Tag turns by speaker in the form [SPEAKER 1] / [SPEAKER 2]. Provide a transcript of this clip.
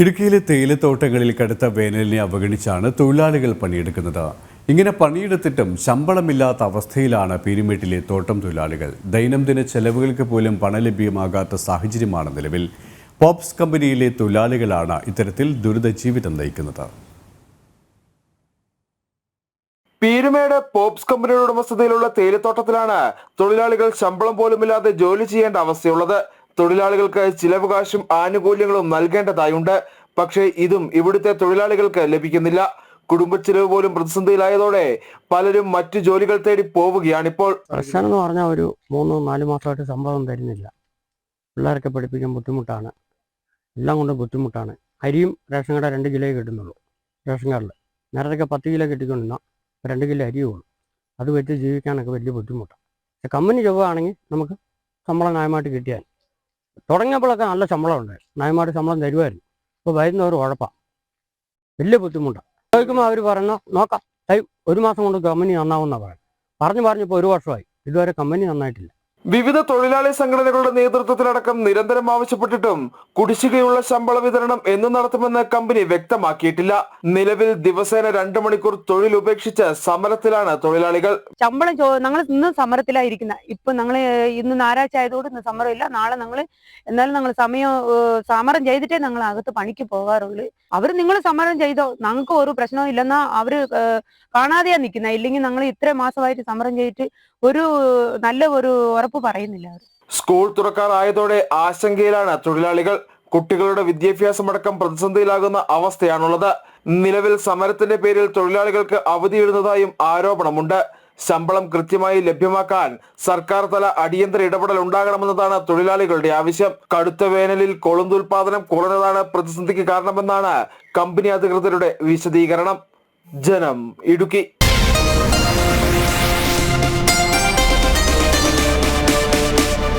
[SPEAKER 1] ഇടുക്കിയിലെ തേയിലത്തോട്ടങ്ങളിൽ കടുത്ത വേനലിനെ അവഗണിച്ചാണ് തൊഴിലാളികൾ പണിയെടുക്കുന്നത്. ഇങ്ങനെ പണിയെടുത്തിട്ടും ശമ്പളമില്ലാത്ത അവസ്ഥയിലാണ് പീരുമേട്ടിലെ തോട്ടം തൊഴിലാളികൾ. ദൈനംദിന ചെലവുകൾക്ക് പോലും പണം ലഭ്യമാകാത്ത സാഹചര്യമാണ് നിലവിൽ. പോപ്സ് കമ്പനിയിലെ തൊഴിലാളികളാണ് ഇത്തരത്തിൽ ദുരിത ജീവിതം നയിക്കുന്നത്.
[SPEAKER 2] പീരുമേട് പോപ്സ് കമ്പനിയുടെ ഉടമസ്ഥതയിലുള്ള തേയിലത്തോട്ടത്തിലാണ് തൊഴിലാളികൾ ശമ്പളം പോലുമില്ലാതെ ജോലി ചെയ്യേണ്ട അവസ്ഥയുള്ളത്. തൊഴിലാളികൾക്ക് ചിലവകാശം ആനുകൂല്യങ്ങളും നൽകേണ്ടതായുണ്ട്. പക്ഷേ ഇതും ഇവിടുത്തെ തൊഴിലാളികൾക്ക് ലഭിക്കുന്നില്ല. കുടുംബച്ചിലവ് പോലും പ്രതിസന്ധിയിലായതോടെ പലരും മറ്റു ജോലികൾ തേടി പോവുകയാണിപ്പോൾ.
[SPEAKER 3] പ്രശ്നം എന്ന് പറഞ്ഞാൽ ഒരു മൂന്ന് നാല് മാസമായിട്ട് സംഭവം തരുന്നില്ല. പിള്ളേരൊക്കെ പഠിപ്പിക്കാൻ ബുദ്ധിമുട്ടാണ്. എല്ലാം കൊണ്ടും ബുദ്ധിമുട്ടാണ്. അരിയും റേഷൻ കട രണ്ട് കിലോയെ കിട്ടുന്നുള്ളൂ. റേഷൻ കാർഡിൽ. നേരത്തൊക്കെ പത്ത് കിലോ കിട്ടിക്കൊണ്ടിരുന്ന രണ്ട് കിലോ അരിയേ ഉള്ളൂ. അത് വെച്ച് ജീവിക്കാനൊക്കെ വലിയ ബുദ്ധിമുട്ടാണ്. പക്ഷെ കമ്പനി ചൊവ്വാണെങ്കിൽ നമുക്ക് ശമ്പളം ന്യായമായിട്ട് കിട്ടിയാൽ തുടങ്ങിയപ്പോഴൊക്കെ നല്ല ശമ്പളം ഉണ്ടായിരുന്നു ന്യായമായിട്ട് ശമ്പളം തരുമായിരുന്നു ഇപ്പോൾ വരുന്നവർ ഉഴപ്പാണ് വലിയ ബുദ്ധിമുട്ടാണ് ചോദിക്കുമ്പോൾ അവർ പറയുന്ന നോക്കാം ഒരു മാസം കൊണ്ട് കമ്പനി നന്നാവുന്ന പറയുന്നത്. പറഞ്ഞു പറഞ്ഞപ്പോൾ ഒരു വർഷമായി. ഇതുവരെ കമ്പനി നന്നായിട്ടില്ല.
[SPEAKER 2] വിവിധ തൊഴിലാളി സംഘടനകളുടെ നേതൃത്വത്തിലടക്കം നിരന്തരം ആവശ്യപ്പെട്ടിട്ടും കുടിശ്ശികയുള്ള ശമ്പള വിതരണം എന്ന് നടത്തുമെന്ന് കമ്പനി വ്യക്തമാക്കിയിട്ടില്ല. നിലവിൽ ദിവസേന രണ്ടു മണിക്കൂർ തൊഴിൽ ഉപേക്ഷിച്ച് സമരത്തിലാണ് തൊഴിലാളികൾ.
[SPEAKER 4] ശമ്പളം ഞങ്ങൾ ഇന്ന് സമരത്തിലായിരിക്കുന്ന. ഇപ്പൊ ഞങ്ങൾ ഇന്ന് ഞായറാഴ്ച ആയതുകൊണ്ട് ഇന്ന് സമരമില്ല. നാളെ ഞങ്ങൾ എന്നാലും ഞങ്ങൾ സമയം സമരം ചെയ്തിട്ടേ ഞങ്ങൾ അകത്ത് പണിക്ക് പോകാറുള്ളൂ. അവർ നിങ്ങൾ സമരം ചെയ്തോ? ഞങ്ങൾക്ക് ഒരു പ്രശ്നവും ഇല്ലെന്നാ അവർ കാണാതെയാ നിൽക്കുന്ന ഇല്ലെങ്കിൽ ഞങ്ങൾ ഇത്ര മാസമായിട്ട് സമരം ചെയ്തിട്ട് ഒരു നല്ല ഒരു ഉറപ്പ് പറയുന്നില്ല അവർ
[SPEAKER 2] സ്കൂൾ തുറക്കാറായതോടെ ആശങ്കയിലാണ് തൊഴിലാളികൾ. കുട്ടികളുടെ വിദ്യാഭ്യാസമടക്കം പ്രതിസന്ധിയിലാകുന്ന അവസ്ഥയാണുള്ളത്. നിലവിൽ സമരത്തിന്റെ പേരിൽ തൊഴിലാളികൾക്ക് അവധി അവധിയിടുന്നതായും ആരോപണമുണ്ട്. ശമ്പളം കൃത്യമായി ലഭ്യമാക്കാൻ സർക്കാർ തല അടിയന്തര ഇടപെടൽ ഉണ്ടാകണമെന്നതാണ് തൊഴിലാളികളുടെ ആവശ്യം. കടുത്ത വേനലിൽ കൊളുന്തുൽപാദനം കുറഞ്ഞതാണ് പ്രതിസന്ധിക്ക് കാരണമെന്നാണ് കമ്പനി അധികൃതരുടെ വിശദീകരണം. ജനം ഇടുക്കി.